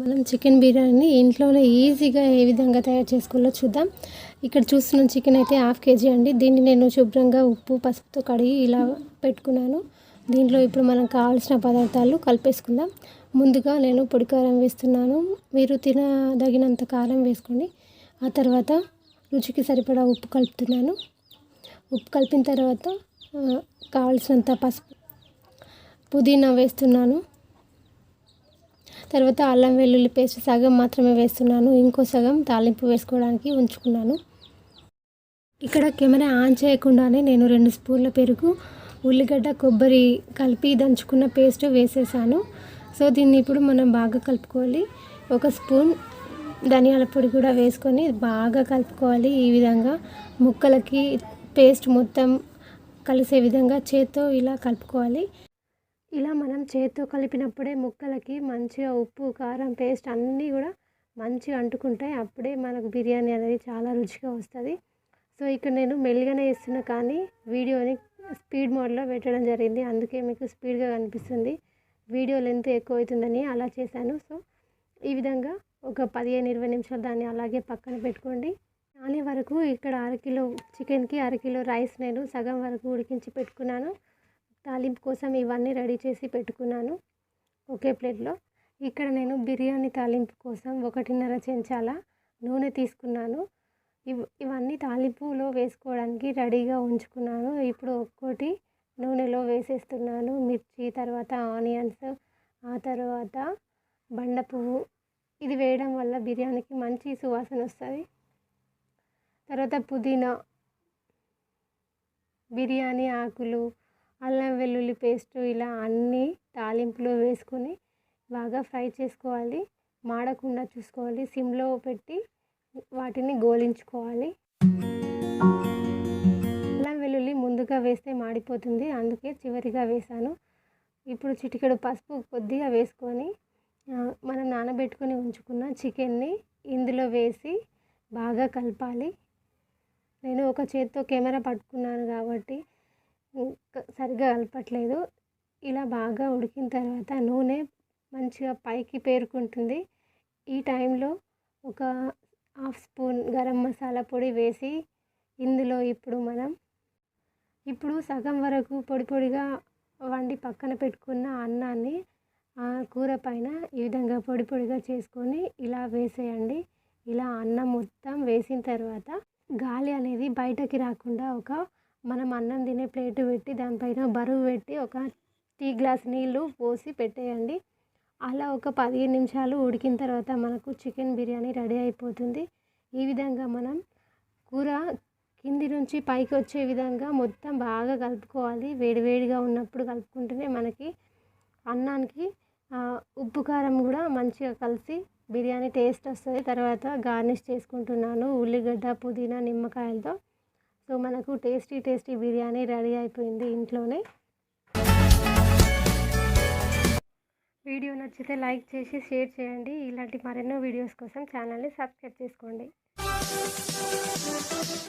మనం చికెన్ బిర్యానీని ఇంట్లోనే ఈజీగా ఏ విధంగా తయారు చేసుకోవాలో చూద్దాం. ఇక్కడ చూస్తున్న చికెన్ అయితే హాఫ్ కేజీ అండి. దీన్ని నేను శుభ్రంగా ఉప్పు పసుపుతో కడిగి ఇలా పెట్టుకున్నాను. దీంట్లో ఇప్పుడు మనకు కావాల్సిన పదార్థాలు కలిపేసుకుందాం. ముందుగా నేను పొడి కారం వేస్తున్నాను. మీరు తినదగినంత కారం వేసుకోండి. ఆ తర్వాత రుచికి సరిపడా ఉప్పు కలుపుతున్నాను. ఉప్పు కలిపిన తర్వాత కావలసినంత కావాల్సినంత పసుపు పుదీనా వేస్తున్నాను. తర్వాత అల్లం వెల్లుల్లి పేస్ట్ సగం మాత్రమే వేస్తున్నాను. ఇంకో సగం తాలింపు వేసుకోవడానికి ఉంచుకున్నాను. ఇక్కడ కెమెరా ఆన్ చేయకుండానే నేను రెండు స్పూన్ల పెరుగు ఉల్లిగడ్డ కొబ్బరి కలిపి దంచుకున్న పేస్ట్ వేసేసాను. సో దీన్ని ఇప్పుడు మనం బాగా కలుపుకోవాలి. ఒక స్పూన్ ధనియాల పొడి కూడా వేసుకొని బాగా కలుపుకోవాలి. ఈ విధంగా ముక్కలకి పేస్ట్ మొత్తం కలిసే విధంగా చేత్తో ఇలా కలుపుకోవాలి. ఇలా మనం చేత్తో కలిపినప్పుడే ముక్కలకి మంచిగా ఉప్పు కారం పేస్ట్ అన్నీ కూడా మంచిగా అంటుకుంటాయి. అప్పుడే మనకు బిర్యానీ అనేది చాలా రుచిగా వస్తుంది. సో ఇక్కడ నేను మెల్లిగానే వేస్తున్నా కానీ వీడియోని స్పీడ్ మోడ్లో పెట్టడం జరిగింది. అందుకే మీకు స్పీడ్గా కనిపిస్తుంది. వీడియో లెంత్ ఎక్కువ అవుతుందని అలా చేశాను. సో ఈ విధంగా ఒక పదిహేను ఇరవై నిమిషాలు దాన్ని అలాగే పక్కన పెట్టుకోండి. నానే వరకు ఇక్కడ అరకిలో చికెన్కి అరకిలో రైస్ నేను సగం వరకు ఉడికించి పెట్టుకున్నాను. తాలింపు కోసం ఇవన్నీ రెడీ చేసి పెట్టుకున్నాను ఒకే ప్లేట్లో. ఇక్కడ నేను బిర్యానీ తాలింపు కోసం ఒకటిన్నర చెంచాల నూనె తీసుకున్నాను. ఇవన్నీ తాలింపులో వేసుకోవడానికి రెడీగా ఉంచుకున్నాను. ఇప్పుడు ఒక్కోటి నూనెలో వేసేస్తున్నాను మిర్చి తర్వాత ఆనియన్స్ ఆ తర్వాత బండ పువ్వు. ఇది వేయడం వల్ల బిర్యానీకి మంచి సువాసన వస్తుంది. తర్వాత పుదీనా బిర్యానీ ఆకులు అల్లం వెల్లుల్లి పేస్ట్ ఇలా అన్నీ తాలింపులో వేసుకొని బాగా ఫ్రై చేసుకోవాలి. మాడకుండా చూసుకోవాలి. సిమ్లో పెట్టి వాటిని గోలించుకోవాలి. ముందుగా వేస్తే మాడిపోతుంది. అందుకే చివరిగా వేసాను ఇప్పుడు చిటికెడు పసుపు కొద్దిగా వేసుకొని మనం నానబెట్టుకొని ఉంచుకున్న చికెన్ని ఇందులో వేసి బాగా కలపాలి. నేను ఒక చేత్తో కెమెరా పట్టుకున్నాను కాబట్టి ఇంకా సరిగ్గా కలపట్లేదు. ఇలా బాగా ఉడికిన తర్వాత నూనె మంచిగా పైకి పేరుకుంటుంది. ఈ టైంలో ఒక హాఫ్ స్పూన్ గరం మసాలా పొడి వేసి ఇందులో ఇప్పుడు మనం ఇప్పుడు సగం వరకు పొడి పొడిగా వండి పక్కన పెట్టుకున్న అన్నాన్ని కూర పైన ఈ విధంగా పొడి పొడిగా చేసుకొని ఇలా వేసేయండి. ఇలా అన్నం మొత్తం వేసిన తర్వాత గాలి అనేది బయటకి రాకుండా ఒక మనం అన్నం తినే ప్లేట్ పెట్టి దానిపైన బరువు పెట్టి ఒక టీ గ్లాస్ నీళ్ళు పోసి పెట్టేయండి. అలా ఒక పదిహేను నిమిషాలు ఉడికిన తర్వాత మనకు చికెన్ బిర్యానీ రెడీ అయిపోతుంది. ఈ విధంగా మనం కూర కింది నుంచి పైకి వచ్చే విధంగా మొత్తం బాగా కలుపుకోవాలి. వేడివేడిగా ఉన్నప్పుడు కలుపుకుంటేనే మనకి అన్నానికి ఉప్పు కారం కూడా మంచిగా కలిసి బిర్యానీ టేస్ట్ వస్తుంది. తర్వాత గార్నిష్ చేసుకుంటున్నాను ఉల్లిగడ్డ పుదీనా నిమ్మకాయలతో. సో మనకు టేస్టీ టేస్టీ బిర్యానీ రెడీ అయిపోయింది ఇంట్లోనే. వీడియో నచ్చితే లైక్ చేసి షేర్ చేయండి. ఇలాంటి మరెన్నో వీడియోస్ కోసం ఛానల్ని సబ్స్క్రైబ్ చేసుకోండి.